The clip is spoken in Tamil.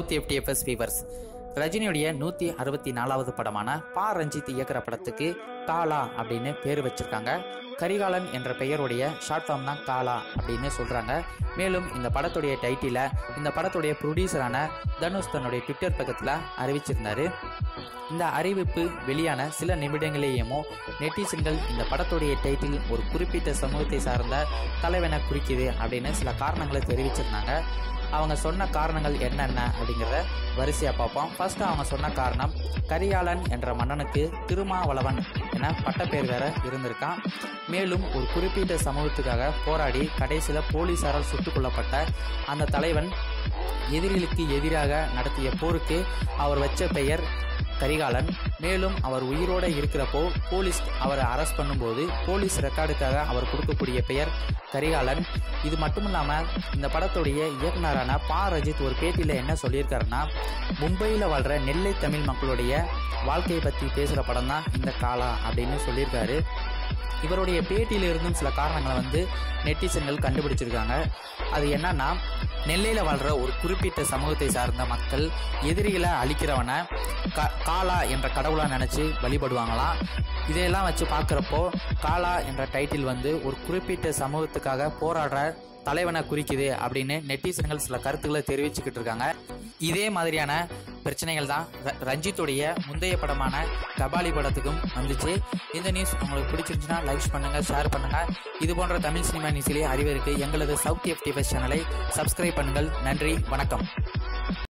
South FDFS viewers. ரஜினியுடைய நூற்றி அறுபத்தி நாலாவது படமான பா ரஞ்சித் இயக்குற படத்துக்கு காலா அப்படின்னு பேர் வச்சிருக்காங்க. கரிகாலன் என்ற பெயருடைய ஷார்ட் ஃபார்ம் தான் காலா அப்படின்னு சொல்கிறாங்க மேலும் இந்த படத்துடைய டைட்டிலை இந்த படத்துடைய ப்ரொடியூசரான தனுஷ் தன்னுடைய ட்விட்டர் பக்கத்தில் அறிவிச்சிருந்தாரு. இந்த அறிவிப்பு வெளியான சில நிமிடங்களேயுமோ நெட்டிசன்கள் இந்த படத்துடைய டைட்டில் ஒரு குறிப்பிட்ட சமூகத்தை சார்ந்த தலைவனை குறிக்குது அப்படின்னு சில காரணங்களை தெரிவிச்சிருந்தாங்க. அவங்க சொன்ன காரணங்கள் என்னென்ன அப்படிங்கிறத வரிசையாக பார்ப்போம். ஃபர்ஸ்ட் அவங்க சொன்ன காரணம் கரியாளன் என்ற மன்னனுக்கு திருமாவளவன் என பட்டப்பேர் வேற இருந்திருக்கான். மேலும் ஒரு குறிப்பிட்ட சமூகத்துக்காக போராடி கடைசியில் போலீசாரால் சுட்டுக் கொல்லப்பட்ட அந்த தலைவன் எதிரிகளுக்கு எதிராக நடத்திய போருக்கு அவர் வச்ச பெயர் கரிகாலன். மேலும் அவர் உயிரோட இருக்கிறப்போ போலீஸ் அவரை அரெஸ்ட் பண்ணும்போது போலீஸ் ரெக்கார்டுக்காக அவர் கொடுக்கக்கூடிய பெயர் கரிகாலன். இது மட்டும் இல்லாமல் இந்த படத்துடைய இயக்குனரான பா. ரஜித் ஒரு பேட்டியில் என்ன சொல்லியிருக்காருன்னா மும்பையில் வாழ்கிற நெல்லை தமிழ் மக்களுடைய வாழ்க்கையை பற்றி பேசுகிற படம் தான் இந்த காலா அப்படின்னு சொல்லியிருக்காரு. இவருடைய பேட்டியில் இருந்தும் சில காரணங்களை வந்து நெட்டிசன்கள் கண்டுபிடிச்சிருக்காங்க. அது என்னன்னா நெல்லையில் வாழ்கிற ஒரு குறிப்பிட்ட சமூகத்தை சார்ந்த மக்கள் எதிரிகளை அழிக்கிறவனை க காலா என்ற கடவுளாக நினச்சி வழிபடுவாங்களாம். இதையெல்லாம் வச்சு பார்க்குறப்போ காலா என்ற டைட்டில் வந்து ஒரு குறிப்பிட்ட சமூகத்துக்காக போராடுற தலைவனை குறிக்குது அப்படின்னு நெட்டிசன்கள் சில கருத்துக்களை தெரிவிச்சுக்கிட்டு இருக்காங்க. இதே மாதிரியான பிரச்சனைகள் தான் ர- ரஞ்சித்துடைய முந்தைய படமான கபாலி படத்துக்கும் வந்துச்சு. இந்த நியூஸ் உங்களுக்கு பிடிச்சிருந்துச்சுன்னா லைக் பண்ணுங்க ஷேர் பண்ணுங்க. இது போன்ற தமிழ் சினிமா நியூஸிலே அறிவிற்கு எங்களது சவுத் எஃப்டிஎஸ் சேனலை சப்ஸ்கிரைப் பண்ணுங்கள். நன்றி வணக்கம்.